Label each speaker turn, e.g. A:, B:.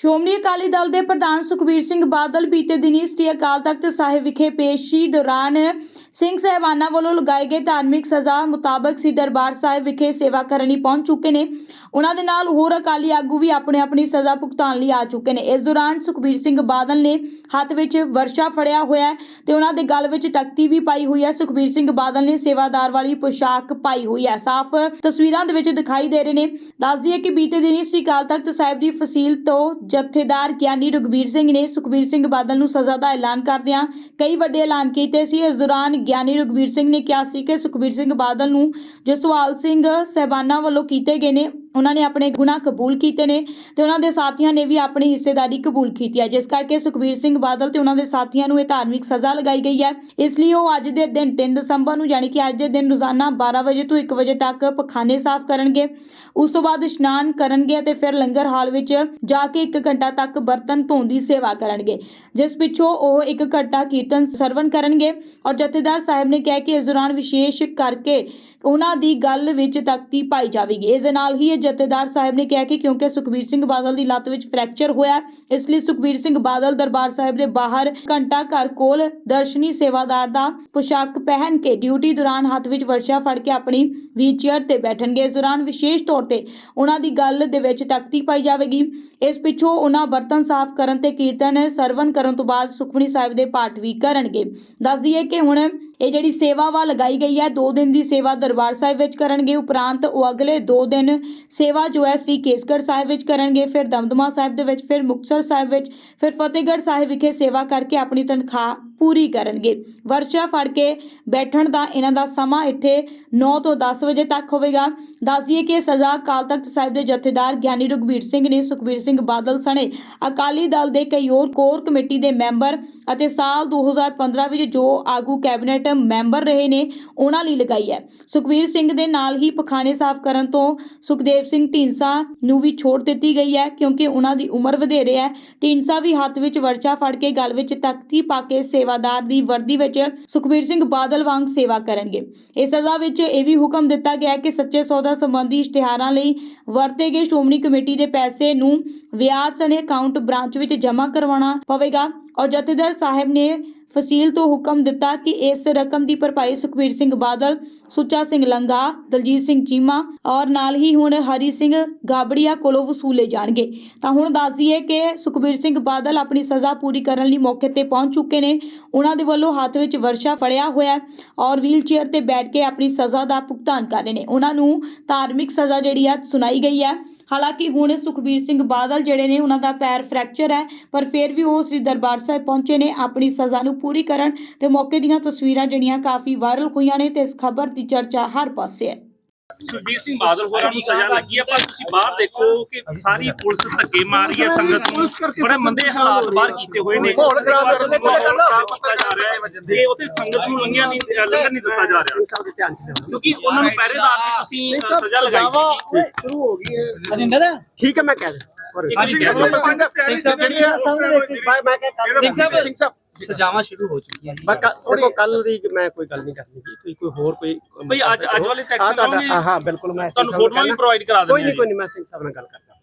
A: ਸ਼੍ਰੋਮਣੀ ਅਕਾਲੀ ਦਲ ਦੇ ਪ੍ਰਧਾਨ ਸੁਖਬੀਰ ਸਿੰਘ ਬਾਦਲ ਬੀਤੇ ਦਿਨੀ ਸ੍ਰੀ ਅਕਾਲ ਤਖਤ ਸਾਹਿਬ ਵਿਖੇ ਪੇਸ਼ੀ ਦੌਰਾਨ ਸਿੰਘ ਸਹਿਬਾਨਾਂ ਵੱਲੋਂ ਲਗਾਏ ਗਏ ਧਾਰਮਿਕ ਸਜ਼ਾ ਮੁਤਾਬਕ ਸ੍ਰੀ ਦਰਬਾਰ ਸਾਹਿਬ ਵਿਖੇ ਸੇਵਾ ਕਰਨ ਲਈ ਪਹੁੰਚ ਚੁੱਕੇ ਨੇ। ਉਹਨਾਂ ਦੇ ਨਾਲ ਹੋਰ ਅਕਾਲੀ ਆਗੂ ਵੀ ਆਪਣੀ ਆਪਣੀ ਸਜ਼ਾ ਭੁਗਤਾਨ ਲਈ ਆ ਚੁੱਕੇ ਨੇ। ਇਸ ਦੌਰਾਨ ਸੁਖਬੀਰ ਸਿੰਘ ਬਾਦਲ ਨੇ ਹੱਥ ਵਿੱਚ ਵਰਸ਼ਾ ਫੜਿਆ ਹੋਇਆ ਤੇ ਉਹਨਾਂ ਦੇ ਗਲ ਵਿੱਚ ਤਖਤੀ ਵੀ ਪਾਈ ਹੋਈ ਹੈ। ਸੁਖਬੀਰ ਸਿੰਘ ਬਾਦਲ ਨੇ ਸੇਵਾਦਾਰ ਵਾਲੀ ਪੋਸ਼ਾਕ ਪਾਈ ਹੋਈ ਹੈ। ਸਾਫ਼ ਤਸਵੀਰਾਂ ਦੇ ਵਿੱਚ ਦਿਖਾਈ ਦੇ ਰਹੇ ਨੇ। ਦੱਸ ਦਈਏ ਕਿ ਬੀਤੇ ਦਿਨੀ ਸ੍ਰੀ ਅਕਾਲ ਤਖਤ ਸਾਹਿਬ ਦੀ ਫਸੀਲ ਤੋਂ ਜਥੇਦਾਰ ਗਿਆਨੀ ਰਘਬੀਰ ਸਿੰਘ ਨੇ ਸੁਖਬੀਰ ਸਿੰਘ ਬਾਦਲ ਨੂੰ ਸਜ਼ਾ ਦਾ ਐਲਾਨ ਕਰਦਿਆਂ ਕਈ ਵੱਡੇ ਐਲਾਨ ਕੀਤੇ ਸੀ। ਇਸ ਦੌਰਾਨ ਗਿਆਨੀ ਰਘਬੀਰ ਸਿੰਘ ਨੇ ਕਿਹਾ ਸੀ ਕਿ ਸੁਖਬੀਰ ਸਿੰਘ ਬਾਦਲ ਨੂੰ ਜਸਵਾਲ ਸਿੰਘ ਸਹਿਬਾਨਾਂ ਵੱਲੋਂ ਕੀਤੇ ਗਏ ਨੇ ਉਹਨਾਂ ਨੇ ਆਪਣੇ ਗੁਨਾਹ ਕਬੂਲ ਕੀਤੇ ਨੇ ਤੇ ਉਹਨਾਂ ਦੇ ਸਾਥੀਆਂ ਨੇ ਵੀ ਆਪਣੀ ਹਿੱਸੇਦਾਰੀ ਕਬੂਲ ਕੀਤੀ ਹੈ। ਜਿਸ ਕਰਕੇ ਸੁਖਬੀਰ ਸਿੰਘ ਬਾਦਲ ਤੇ ਉਹਨਾਂ ਦੇ ਸਾਥੀਆਂ ਨੂੰ ਇਹ ਧਾਰਮਿਕ ਸਜ਼ਾ ਲਗਾਈ ਗਈ ਹੈ। ਇਸ ਲਈ ਉਹ ਅੱਜ ਦੇ ਦਿਨ 3 ਦਸੰਬਰ ਨੂੰ ਯਾਨੀ ਕਿ ਅੱਜ ਦੇ ਦਿਨ ਰੋਜ਼ਾਨਾ 12 ਵਜੇ ਤੋਂ 1 ਵਜੇ ਤੱਕ ਪਖਾਨੇ ਸਾਫ਼ ਕਰਨਗੇ। ਉਸ ਤੋਂ ਬਾਅਦ ਇਸ਼ਨਾਨ ਕਰਨਗੇ ਅਤੇ ਫਿਰ ਲੰਗਰ ਹਾਲ ਵਿੱਚ ਜਾ ਕੇ 1 ਘੰਟਾ ਤੱਕ ਬਰਤਨ ਧੋਣ ਦੀ ਸੇਵਾ ਕਰਨਗੇ। ਜਿਸ ਪਿੱਛੋਂ ਉਹ 1 ਘੰਟਾ ਕੀਰਤਨ ਸਰਵਣ ਕਰਨਗੇ ਔਰ ਜਥੇਦਾਰ ਸਾਹਿਬ ਨੇ ਕਿਹਾ ਕਿ ਇਸ ਦੌਰਾਨ ਵਿਸ਼ੇਸ਼ ਕਰਕੇ ਉਹਨਾਂ ਦੀ ਗੱਲ ਵਿੱਚ ਤਖਤੀ ਪਾਈ ਜਾਵੇਗੀ। ਇਸ ਦੇ ਨਾਲ ਹੀ ਜਥੇਦਾਰ ਸਾਹਿਬ ਨੇ ਕਿਹਾ ਕਿ ਕਿਉਂਕਿ ਸੁਖਬੀਰ ਸਿੰਘ ਬਾਦਲ ਦੀ ਲੱਤ ਵਿੱਚ ਫ੍ਰੈਕਚਰ ਹੋਇਆ ਇਸ ਲਈ ਸੁਖਬੀਰ ਸਿੰਘ ਬਾਦਲ ਦਰਬਾਰ ਸਾਹਿਬ ਦੇ ਬਾਹਰ ਘੰਟਾ ਘਰ ਕੋਲ ਦਰਸ਼ਨੀ ਸੇਵਾਦਾਰ ਦਾ ਪੁਸ਼ਾਕ ਪਹਿਨ ਕੇ ਡਿਊਟੀ ਦੌਰਾਨ ਹੱਥ ਵਿੱਚ ਵਰਸ਼ਾ ਫੜ ਕੇ ਆਪਣੀ ਵੀਲਚੇਅਰ ਤੇ ਬੈਠਣਗੇ। ਇਸ ਦੌਰਾਨ ਵਿਸ਼ੇਸ਼ ਤੌਰ ਤੇ ਉਹਨਾਂ ਦੀ ਗੱਲ ਦੇ ਵਿੱਚ ਤਖਤੀ ਪਾਈ ਜਾਵੇਗੀ। ਇਸ ਪਿੱਛੋਂ ਉਹਨਾਂ ਬਰਤਨ ਸਾਫ਼ ਕਰਨ ਤੇ ਕੀਰਤਨ ਸਰਵਨ ਕਰਨ ਤੋਂ ਬਾਅਦ ਸੁਖਮਨੀ ਸਾਹਿਬ ਦੇ ਪਾਠ ਵੀ ਕਰਨਗੇ। ਦੱਸ ਦਈਏ ਕਿ ਹੁਣ ਇਹ ਜਿਹੜੀ ਸੇਵਾ ਵਾ ਲਗਾਈ ਗਈ ਹੈ 2 ਦਿਨ ਦੀ ਸੇਵਾ ਦਰਬਾਰ ਸਾਹਿਬ ਵਿੱਚ ਕਰਨਗੇ, ਉਪਰੰਤ ਉਹ ਅਗਲੇ 2 ਦਿਨ ਸੇਵਾ ਜੋ ਹੈ ਸ੍ਰੀ ਕੇਸਗੜ੍ਹ ਸਾਹਿਬ ਵਿੱਚ ਕਰਨਗੇ, ਫਿਰ ਦਮਦਮਾ ਸਾਹਿਬ ਦੇ ਵਿੱਚ, ਫਿਰ ਮੁਕਤਸਰ ਸਾਹਿਬ ਵਿੱਚ, ਫਿਰ ਫਤਿਹਗੜ੍ਹ ਸਾਹਿਬ ਵਿਖੇ ਸੇਵਾ ਕਰਕੇ ਆਪਣੀ ਤਨਖਾਹ ਪੂਰੀ ਕਰਨਗੇ। ਵਰਸ਼ਾ ਫੜ ਕੇ ਬੈਠਣ ਦਾ ਇਹਨਾਂ ਦਾ ਸਮਾਂ ਇੱਥੇ 9 ਤੋਂ 10 ਵਜੇ ਤੱਕ ਹੋਵੇਗਾ। ਦੱਸਦੀਏ ਕਿ ਸਜ਼ਾ ਅਕਾਲ ਤਖਤ ਸਾਹਿਬ ਦੇ ਜਥੇਦਾਰ ਗਿਆਨੀ ਰਘਬੀਰ ਸਿੰਘ ਨੇ ਸੁਖਬੀਰ ਸਿੰਘ ਬਾਦਲ ਸਣੇ ਅਕਾਲੀ ਦਲ ਦੇ ਕਈ ਹੋਰ ਕੋਰ ਕਮੇਟੀ ਦੇ ਮੈਂਬਰ ਅਤੇ ਸਾਲ 2015 ਵਿੱਚ ਜੋ ਆਗੂ ਕੈਬਨਿਟ ਮੈਂਬਰ ਰਹੇ ਨੇ, ਉਹਨਾਂ ਲਈ ਲਗਾਈ ਹੈ। ਸੁਖਬੀਰ ਸਿੰਘ ਦੇ ਨਾਲ ਹੀ ਪਖਾਨੇ ਸਾਫ਼ ਕਰਨ ਤੋਂ ਸੁਖਦੇਵ ਸਿੰਘ ਢੀਂਸਾ ਨੂੰ ਵੀ ਛੋਟ ਦਿੱਤੀ ਗਈ ਹੈ, ਕਿਉਂਕਿ ਉਹਨਾਂ ਦੀ ਉਮਰ ਵਧੇਰੇ ਹੈ। ਢੀਂਸਾ ਵੀ ਹੱਥ ਵਿੱਚ ਵਰਚਾ ਫੜ ਕੇ ਗਲ ਵਿੱਚ ਤਖਤੀ ਪਾ ਕੇ ਸੇਵਾ ਸੇਵਾਦਾਰ ਦੀ ਵਰਦੀ ਵਿੱਚ ਸੁਖਬੀਰ ਸਿੰਘ ਬਾਦਲ ਵਾਂਗ ਸੇਵਾ ਕਰਨਗੇ। ਇਸ ਸਜ਼ਾ ਵਿੱਚ ਇਹ ਵੀ ਹੁਕਮ ਦਿੱਤਾ ਗਿਆ ਕਿ ਸੱਚੇ ਸੌਦਾ ਸੰਬੰਧੀ ਇਸ਼ਤਿਹਾਰਾਂ ਲਈ ਵਰਤੇ ਗਏ ਸ਼੍ਰੋਮਣੀ ਕਮੇਟੀ ਦੇ ਪੈਸੇ ਨੂੰ ਵਿਆਜ ਸਣੇ ਅਕਾਊਂਟ ਬ੍ਰਾਂਚ ਵਿੱਚ ਜਮ੍ਹਾਂ ਕਰਵਾਉਣਾ ਪਵੇਗਾ। ਔਰ ਜਥੇਦਾਰ ਸਾਹਿਬ ਨੇ ਫਸੀਲ ਤੋਂ ਹੁਕਮ ਦਿੱਤਾ ਕਿ ਇਸ ਰਕਮ ਦੀ ਭਰਪਾਈ ਸੁਖਬੀਰ ਸਿੰਘ ਬਾਦਲ, ਸੁੱਚਾ ਸਿੰਘ ਲੰਗਾ, ਦਲਜੀਤ ਸਿੰਘ ਚੀਮਾ ਔਰ ਨਾਲ ਹੀ ਹੁਣ ਹਰੀ ਸਿੰਘ ਗਾਬੜੀਆ ਕੋਲੋਂ ਵਸੂਲੇ ਜਾਣਗੇ। ਤਾਂ ਹੁਣ ਦੱਸ ਦਈਏ ਕਿ ਸੁਖਬੀਰ ਸਿੰਘ ਬਾਦਲ ਆਪਣੀ ਸਜ਼ਾ ਪੂਰੀ ਕਰਨ ਲਈ ਮੌਕੇ ਤੇ ਪਹੁੰਚ ਚੁੱਕੇ ਨੇ। ਉਹਨਾਂ ਦੇ ਵੱਲੋਂ ਹੱਥ ਵਿੱਚ ਵਰਸ਼ਾ ਫੜਿਆ ਹੋਇਆ ਔਰ ਵੀਲ ਚੇਅਰ ਤੇ ਬੈਠ ਕੇ ਆਪਣੀ ਸਜ਼ਾ ਦਾ ਭੁਗਤਾਨ ਕਰ ਰਹੇ ਨੇ। ਉਹਨਾਂ ਨੂੰ ਧਾਰਮਿਕ ਸਜ਼ਾ ਜਿਹੜੀ ਆ ਸੁਣਾਈ ਗਈ ਹੈ ਹਾਲਾਂਕਿ ਹੁਣ ਸੁਖਬੀਰ ਸਿੰਘ ਬਾਦਲ ਜਿਹੜੇ ਨੇ, ਉਹਨਾਂ ਦਾ ਪੈਰ ਫ੍ਰੈਕਚਰ ਹੈ, ਪਰ ਫਿਰ ਵੀ ਉਹ ਸ੍ਰੀ ਦਰਬਾਰ ਸਾਹਿਬ ਪਹੁੰਚੇ ਨੇ, ਆਪਣੀ ਸਜ਼ਾ ਨੂੰ ਪੂਰੀ ਕਰਨ ਤੇ ਮੌਕੇ ਦੀਆਂ ਤਸਵੀਰਾਂ ਜਿਹੜੀਆਂ ਕਾਫੀ ਵਾਇਰਲ ਹੋਈਆਂ ਨੇ ਤੇ ਇਸ ਖਬਰ ਦੀ ਚਰਚਾ ਹਰ ਪਾਸੇ ਹੈ।
B: ਸੁਖਬੀਰ ਸਿੰਘ ਬਾਦਲ ਹੋਰਾਂ ਨੂੰ ਸਜ਼ਾ ਲੱਗੀ ਹੈ ਪਰ ਤੁਸੀਂ ਬਾਹਰ ਦੇਖੋ ਕਿ ਸਾਰੀ ਪੁਲਿਸ ਧੱਕੇ ਮਾਰ ਰਹੀ ਹੈ ਸੰਗਤ ਨੂੰ ਬੜੇ ਮੰਦੇ ਹਾਲਾਤ ਬਾਹਰ ਕੀਤੇ ਹੋਏ ਨੇ।
C: ਮਾਹੌਲ ਖਰਾਬ ਕਰ ਦਿੱਤਾ
B: ਮਾਹੌਲ ਖਰਾਬ ਕੀਤਾ ਜਾ ਰਿਹਾ ਹੈ ਤੇ ਉੱਥੇ ਸੰਗਤ ਨੂੰ ਲੰਘਿਆ ਨਹੀਂ ਲੰਘਣ ਨਹੀਂ ਦਿੱਤਾ ਜਾ ਰਿਹਾ। ਕਿਉਂਕਿ ਉਹਨਾਂ ਨੂੰ ਪਹਿਰੇਦਾਰ ਦੀ ਤੁਸੀਂ ਸਜ਼ਾ ਲਗਾਈ ਸੀ।
C: ਸ਼ੁਰੂ ਹੋ ਗਈ ਹੈ। ਠੀਕ ਹੈ ਮੈਂ ਕਹਿ ਦਿੰਦਾ
B: ਹਾਂਜੀ, ਸਿੰਘ ਸਾਹਿਬ।
D: ਜਿਹੜੀ ਸਿੰਘ
C: ਸਿੰਘ
D: ਸਜ਼ਾਵਾਂ ਸ਼ੁਰੂ ਹੋ ਚੁੱਕੀਆਂ ਨੇ।
C: ਮੈਂ ਕੱਲ ਕੱਲ ਦੀ ਮੈਂ ਕੋਈ ਗੱਲ ਨਹੀਂ ਕਰਨੀ ਕੋਈ ਹੋਰ ਕੋਈ
B: ਭਈ ਅੱਜ- ਅੱਜ ਵਾਲੀ text
C: ਹਾਂ, ਬਿਲਕੁਲ ਮੈਂ
B: ਤੁਹਾਨੂੰ ਫੋਟੋਆਂ ਵੀ। ਪ੍ਰੋਵਾਈਡ ਕਰਾ
C: ਕੋਈ
B: ਦਿੰਦੇ
C: ਨਹੀਂ
B: ਹਾਂ
C: ਕੋਈ ਨਹੀਂ ਮੈਂ ਸਿੰਘ ਸਾਹਿਬ ਨਾਲ ਗੱਲ ਕਰਦਾ।